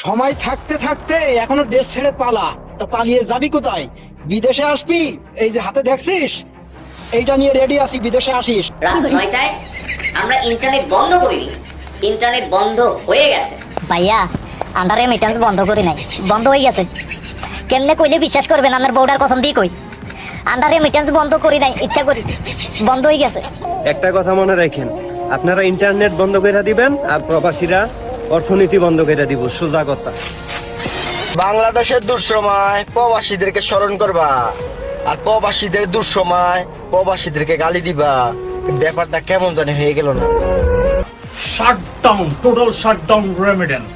সময় থাকতে থাকতে এখনও দেশ ছেড়ে পালা। তা পালিয়ে যাবি কোথায়? বিদেশে আসবি? এই যে হাতে দেখছিস? এইটা নিয়ে রেডি আছি বিদেশে আসিস। রাত নয়টায় আমরা ইন্টারনেট বন্ধ করিনি। ইন্টারনেট বন্ধ হয়ে গেছে। ভাইয়া আন্ডার রেমিটেন্স বন্ধ করি নাই। বন্ধ হয়ে গেছে। কেমনে কইলে বিশ্বাস করবেন আমার বউডার কসম দিয়ে কই? আন্ডার রেমিটেন্স বন্ধ করি নাই ইচ্ছা করি। বন্ধ হয়ে গেছে। একটা কথা মনে রাখেন আপনারা ইন্টারনেট বন্ধ করে দিবেন আর প্রবাসীরা অর্থনীতি বন্ধ করে দিব সোজা কথা। বাংলাদেশের দুঃসময় প্রবাসীদেরকে স্মরণ করবা আর প্রবাসীদের দুঃসময় প্রবাসীদেরকে গালি দিবা। ব্যাপারটা কেমন জানি হয়ে গেল না। শাটডাউন টোটাল শাটডাউন রেমিডেন্স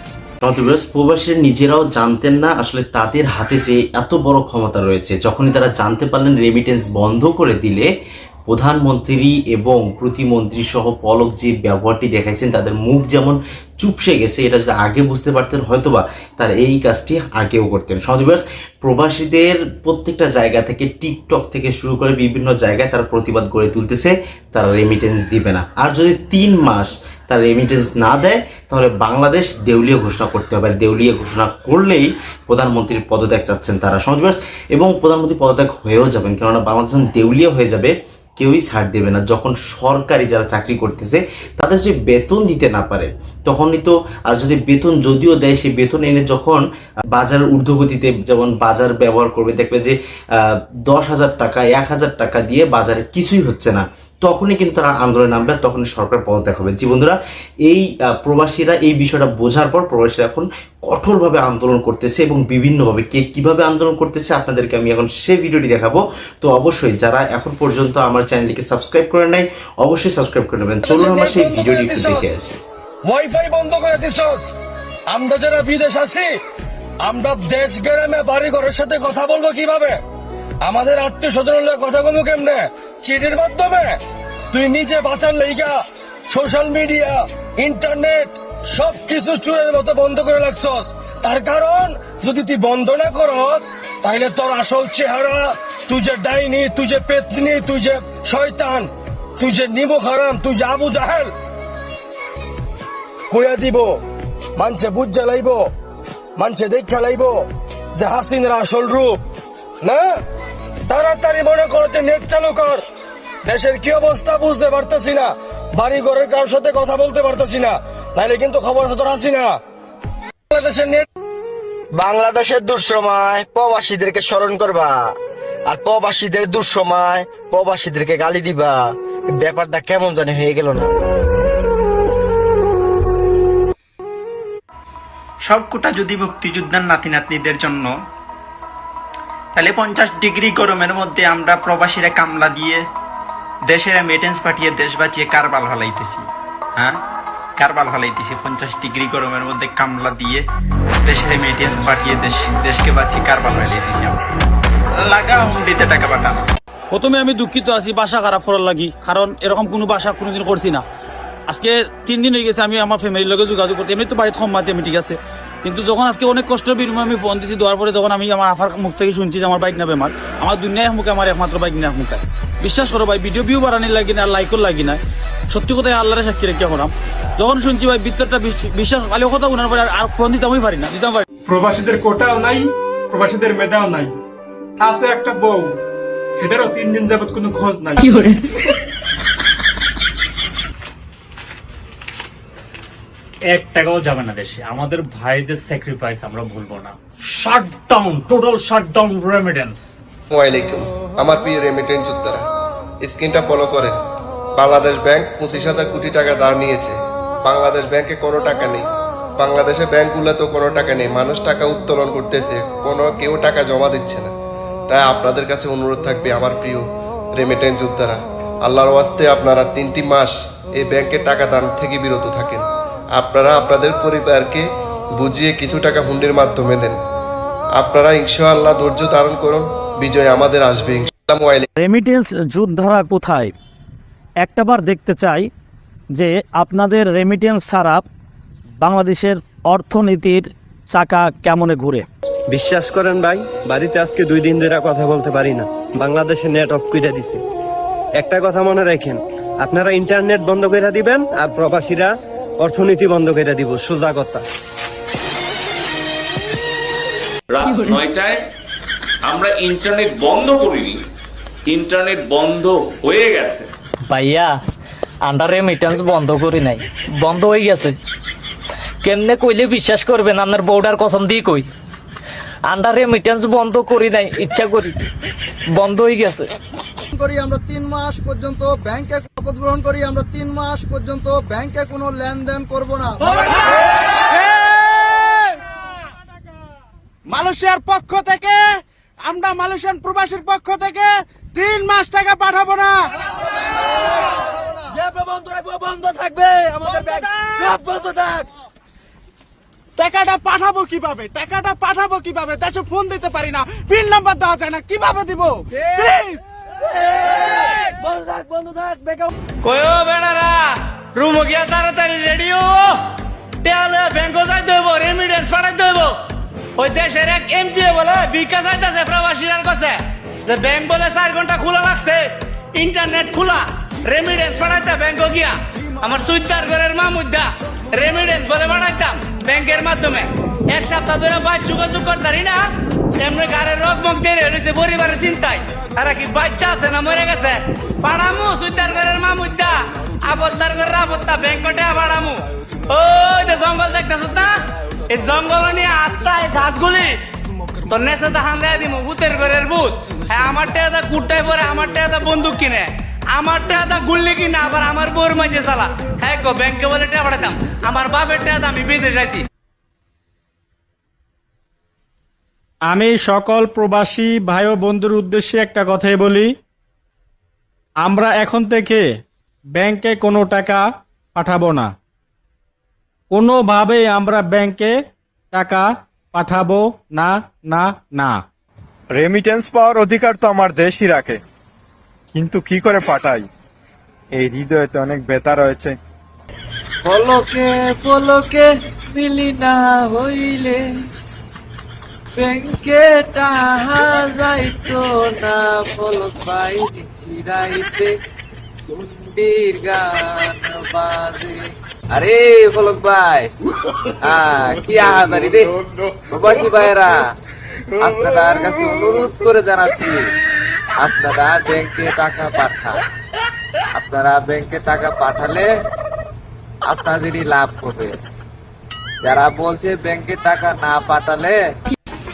নতুবাস প্রবাসীরা নিজেরাও জানতেন না আসলে তাদের হাতে যে এত বড় ক্ষমতা রয়েছে। যখনই তারা জানতে পারলেন রেমিটেন্স বন্ধ করে দিলে প্রধানমন্ত্রী এবং প্রতিমন্ত্রী সহ পলক যে ব্যবহারটি দেখাইছেন, তাদের মুখ যেমন চুপসে গেছে, এটা যদি আগে বুঝতে পারতেন, হয়তোবা তার এই কাজটি আগেও করতেন। সদিবাস প্রবাসীদের প্রত্যেকটা জায়গা থেকে, টিকটক থেকে শুরু করে বিভিন্ন জায়গায় তারা প্রতিবাদ গড়ে তুলতেছে, তারা রেমিটেন্স দিবে না। আর যদি তিন মাস তার রেমিটেন্স না দেয়, তাহলে বাংলাদেশ দেউলিয়া ঘোষণা করতে হবে। আর দেউলিয়া ঘোষণা করলেই প্রধানমন্ত্রীর পদত্যাগ চাচ্ছেন তারা। সমাজবাস এবং প্রধানমন্ত্রী পদত্যাগ হয়েও যাবেন, কেননা বাংলাদেশ দেউলিয়া হয়ে যাবে কেউই ছাড় দেবে না। যখন সরকারি যারা চাকরি করতেছে, তাদের যদি বেতন দিতে না পারে, তখনই তো আর যদি বেতন যদিও দেয়, সেই বেতন এনে যখন বাজার ঊর্ধ্বগতিতে যেমন বাজার ব্যবহার করবে, দেখবে যে দশ হাজার টাকা, এক হাজার টাকা দিয়ে বাজারে কিছুই হচ্ছে না। তখনই কিন্তু তারা আন্দোলনে নামবে আর তখনই সরকার পদত্যাগ হবে জি বন্ধুরা এই প্রবাসীরা এই বিষয়টা বোঝার পর প্রবাসীরা এখন কঠোরভাবে আন্দোলন করতেছে এবং বিভিন্নভাবে কে কীভাবে আন্দোলন করতেছে আপনাদেরকে আমি এখন সেই ভিডিওটি দেখাবো। তো অবশ্যই যারা এখন পর্যন্ত আমার চ্যানেলটিকে সাবস্ক্রাইব করে নাই অবশ্যই সাবস্ক্রাইব করে নেবেন। চলুন আমরা সেই ভিডিওটি একটু দেখে আসি। ওয়াইফাই বন্ধ করে দিছস। আমরা যারা বিদেশ আছি আমরা দেশ গ্রামে বাড়ি ঘরের সাথে কথা বলব কীভাবে? আমাদের আত্মীয় স্বজন কথা বলব কেমনে? চিঠির মাধ্যমে তুই নিজে বাঁচার লেগা সোশ্যাল মিডিয়া ইন্টারনেট সব কিছু চুরের মতো বন্ধ করে রাখছস। তার কারণ, যদি তুই বন্ধ না করস তাহলে তোর আসল চেহারা, তুই যে ডাইনি, তুই যে পেতনি, তুই যে শয়তান, তুই যে নিবো খারাম, তুই যে আবু জাহেল, কইয়া দিব, মানছে বুঝ জ্বালাইব মানছে দেখা লাইব যে হাসিনের আসল রূপ। না? তাড়াতাড়ি মনে করতে নেট চালু কর। দেশের কি অবস্থা বুঝতে পারতেছি না। বাড়ি ঘরের কারোর সাথে কথা বলতে পারতেছি না। নাইলে কিন্তু খবর হতো আসি না। বাংলাদেশের বাংলাদেশের দুঃসময় প্রবাসীদেরকে স্মরণ করবা। আর প্রবাসীদের দুঃসময় প্রবাসীদেরকে গালি দিবা। ব্যাপারটা কেমন জানি হয়ে গেল না। সবকটা যদি মুক্তিযোদ্ধার নাতি নাতনিদের জন্য, তাহলে পঞ্চাশ ডিগ্রি গরমের মধ্যে আমরা প্রবাসীরা কামলা দিয়ে দেশের মেটেন্স পাঠিয়ে দেশ বাঁচিয়ে কারবাল হলাইতেছি। হ্যাঁ? কারবাল হলাইতেছি, পঞ্চাশ ডিগ্রি গরমের মধ্যে কামলা দিয়ে দেশের মেটেন্স পাঠিয়ে দেশ দেশকে বাঁচিয়ে কারবাল হলাইতেছি লাগা হুন্ডিতে টাকা পাঠান। প্রথমে আমি দুঃখিত আছি, বাসা খারাপ করার লাগি, কারণ এরকম কোনো বাসা কোনোদিন করছি না। আজকে তিন দিন হয়ে গেছে আমি আমার ফ্যামিলির লগে যোগাযোগ করতে, এমনি তো বাড়িতে কম মাতি আমি ঠিক আছে। কিন্তু যখন আজকে অনেক কষ্টের বিনিময়ে আমি ফোন দিছি দেওয়ার পরে যখন আমি আমার আফার মুখ থেকে শুনছি যে আমার বাইক না বেমার আমার দুনিয়ায় মুখে আমার একমাত্র বাইক না মুখে। বিশ্বাস করো ভাই ভিডিও ভিউ বাড়ানির লাগি না লাইকও লাগি না। সত্যি কথাই আল্লাহরে সাক্ষী রেখে করাম যখন শুনছি ভাই ভিতরটা বিশ্বাস খালি কথা উনার পরে আর- আর ফোন দিতামই পারি না দিতাম পারি প্রবাসীদের কোটাও নাই প্রবাসীদের মেধাও নাই। আছে একটা বউ সেটারও তিন দিন যাবত কোনো খোঁজ নাই। এক টাকাও যাবে না দেশে। আমাদের ভাইদের স্যাক্রিফাইস আমরা ভুলবো না। শাটডাউন টোটাল শাটডাউন রেমিডেন্স আসসালামাইকুম আমার প্রিয় রেমিটেন্স যোদ্ধারা, স্ক্রিনটা ফলো করেন। বাংলাদেশ ব্যাংক পঁচিশ হাজার কোটি টাকা ধার নিয়েছে। বাংলাদেশ ব্যাংকে কোনো টাকা নেই। বাংলাদেশের ব্যাংকগুলো তো কোনো টাকা নেই। মানুষ টাকা উত্তোলন করতেছে, কোনো কেউ টাকা জমা দিচ্ছে না। তাই আপনাদের কাছে অনুরোধ থাকবে আমার প্রিয় রেমিটেন্স যোদ্ধারা, আল্লাহর ওয়াস্তে আপনারা তিনটি মাস এই ব্যাংকে টাকা দান থেকে বিরত থাকেন। আপনারা আপনাদের পরিবারকে বুঝিয়ে কিছু টাকা হুন্ডির মাধ্যমে দেন। আপনারা ইনশাআল্লাহ ধৈর্য ধারণ করুন বিজয় আমাদের আসবে। রেমিটেন্স যোদ্ধারা কোথায়? একটাবার দেখতে চাই যে আপনাদের রেমিটেন্স ছাড়া বাংলাদেশের অর্থনীতির চাকা কেমনে ঘুরে? বিশ্বাস করেন ভাই বাড়িতে আজকে দুই দিন ধরে কথা বলতে পারি না। বাংলাদেশে নেট অফ করে দিছে। একটা কথা মনে রাখেন আপনারা ইন্টারনেট বন্ধ করে দিবেন আর প্রবাসীরা অর্থনীতি বন্ধ করে দিব সোজা কথা। রাত নয়টায় আমরা ইন্টারনেট বন্ধ করিনি। ইন্টারনেট বন্ধ হয়ে গেছে। ভাইয়া আন্ডার রেমিটেন্স বন্ধ করি নাই। বন্ধ হয়ে গেছে। কেমনে কইলে বিশ্বাস করবেন আপনার বউডার কসম দিয়ে কই? আন্ডার রেমিটেন্স বন্ধ করি নাই ইচ্ছা করি। বন্ধ হয়ে গেছে। করি আমরা তিন মাস পর্যন্ত ব্যাংকে শপথ গ্রহণ করি আমরা তিন মাস পর্যন্ত ব্যাংকে কোনো লেনদেন করব না। মালয়েশিয়ার পক্ষ থেকে আমরা মালয়েশিয়ান প্রবাসীর পক্ষ থেকে তিন মাস টাকা পাঠাবো না। বন্ধ রাখব বন্ধ থাকবে। আমাদের বন্ধ থাক। টাকাটা পাঠাবো কীভাবে? টাকাটা পাঠাবো কীভাবে? দেশে ফোন দিতে পারি না। পিন নাম্বার দেওয়া যায় না। কীভাবে দিব? প্লিজ ওই দেশের এক বলে, বিকাশ আইতাছে প্রবাসীরার কাছে। যে ব্যাংক বলে চার ঘণ্টা খোলা লাগছে ইন্টারনেট খোলা রেমিডেন্স পাঠাইতে ব্যাংক গিয়া। আমার সুইটার ঘরের মামুদ্দা রেমিডেন্স বলে পাঠাইতাম ব্যাংকের মাধ্যমে। এক সপ্তাহ ধরে বাইক যোগাযোগ করতারি না। এমনি গাড়ির রোগ মুখ দিয়ে রয়েছে পরিবারের চিন্তায়। আর কি বাচ্চা আছে না মরে গেছে? পাড়ামু সুইটার ঘরের মামুদ্দা আবদ্দার ঘরের আবদ্দা ব্যাংকটে পাড়ামু ওই যে জঙ্গল দেখতেছ না এই জঙ্গল নিয়ে আস্তা এই ঘাসগুলি তোর নেশে তো হান দেয় দিমু, ভূতের ঘরের ভূত। হ্যাঁ আমার টেয়াদা কুট্টাই পরে আমার টেয়াদা বন্দুক কিনে। আমার টেয়াদা গুল্লি কিনে, আবার আমার বউর মাঝে চালা। হ্যাঁ গো ব্যাংকে বলে টেয়া পাঠাতাম আমার বাপের টেয়াদা আমি বিদেশ আছি আমি সকল প্রবাসী ভাই ও বন্ধুর উদ্দেশ্যে একটা কথাই বলি। আমরা এখন থেকে ব্যাংকে কোনো টাকা পাঠাবো না। কোনোভাবেই আমরা ব্যাংকে টাকা পাঠাবো না না না। রেমিটেন্স পাওয়ার অধিকার তো আমার দেশই রাখে। কিন্তু কি করে পাঠাই? এই হৃদয়তে অনেক ব্যথা রয়েছে। পলকে পলকে মিলি না হইলে ব্যাংকে টাহা যাইতো না পলক পাই রাইতে কুন্ডির গান বাজে। আরে পলক ভাই কি আহাদারি রে। প্রবাসী ভাইরা আপনার কাছে অনুরোধ করে জানাচ্ছি, আপনারা ব্যাংকে টাকা পাঠান আপনারা ব্যাংকে টাকা পাঠালে আপনাদেরই লাভ হবে। যারা বলছে ব্যাংকে টাকা না পাঠালে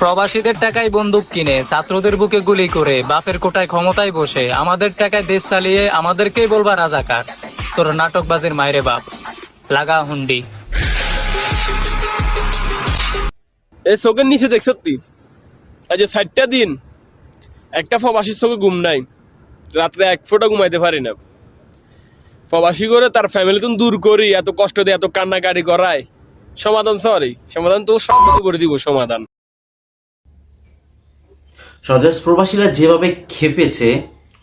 প্রবাসীদের টাকায় বন্দুক কিনে, ছাত্রদের বুকে গুলি করে বাপের কোটায় ক্ষমতায় বসে, আমাদের টাকায় দেশ চালিয়ে আমাদেরকেই বলবা রাজাকার। তোর নাটকবাজির মায়েরে বাপ। লাগা হুন্ডি। এই চোখের নিচে দেখছ তুই আজ ষাটটা দিন, একটা প্রবাসীর চোখে ঘুম নাই। রাত্রে এক ফোঁটা ঘুমাইতে পারি না। প্রবাসী করে তার ফ্যামিলি তুমি দূর করি, এত কষ্ট দিয়ে এত কান্নাকাটি করায়। সমাধান সরি সমাধান তো সব করে দিব সমাধান। স্বদেশ প্রবাসীরা যেভাবে খেপেছে,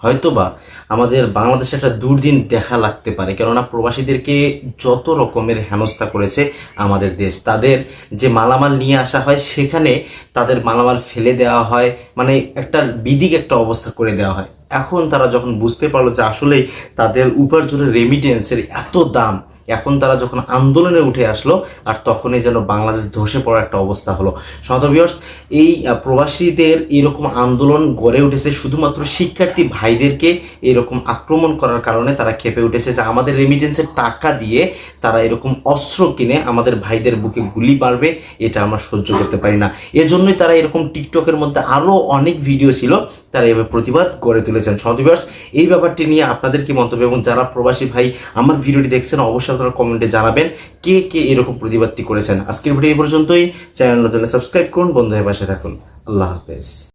হয়তোবা আমাদের বাংলাদেশে একটা দুর্দিন দেখা লাগতে পারে। কেননা প্রবাসীদেরকে যত রকমের হেনস্থা করেছে আমাদের দেশ। তাদের যে মালামাল নিয়ে আসা হয়, সেখানে তাদের মালামাল ফেলে দেওয়া হয় মানে একটা বিদিক একটা অবস্থা করে দেওয়া হয়। এখন তারা যখন বুঝতে পারল যে আসলে তাদের উপার্জনের রেমিটেন্সের এত দাম এখন তারা যখন আন্দোলনে উঠে আসলো, আর তখনই যেন বাংলাদেশ ধসে পড়ার একটা অবস্থা হলো। সমাতবিয়র্স এই প্রবাসীদের এরকম আন্দোলন গড়ে উঠেছে শুধুমাত্র শিক্ষার্থী ভাইদেরকে এরকম আক্রমণ করার কারণে তারা খেপে উঠেছে যে আমাদের রেমিটেন্সের টাকা দিয়ে তারা এরকম অস্ত্র কিনে আমাদের ভাইদের বুকে গুলি মারবে এটা আমরা সহ্য করতে পারি না। এজন্যই তারা এরকম টিকটকের মধ্যে আরও অনেক ভিডিও ছিল, তারা এভাবে প্রতিবাদ গড়ে তুলেছেন। সমাতবিয়র্স এই ব্যাপারটি নিয়ে আপনাদের কি মন্তব্য? এবং যারা প্রবাসী ভাই আমার ভিডিওটি দেখছেন আপনারা কমেন্টে জানাবেন কে কে এরকম প্রতিবাদটি করেছেন। আজকের ভিডিও এই পর্যন্তই। চ্যানেল নতুন সাবস্ক্রাইব করুন বন্ধু হয়ে পাশে থাকুন। আল্লাহ হাফেজ।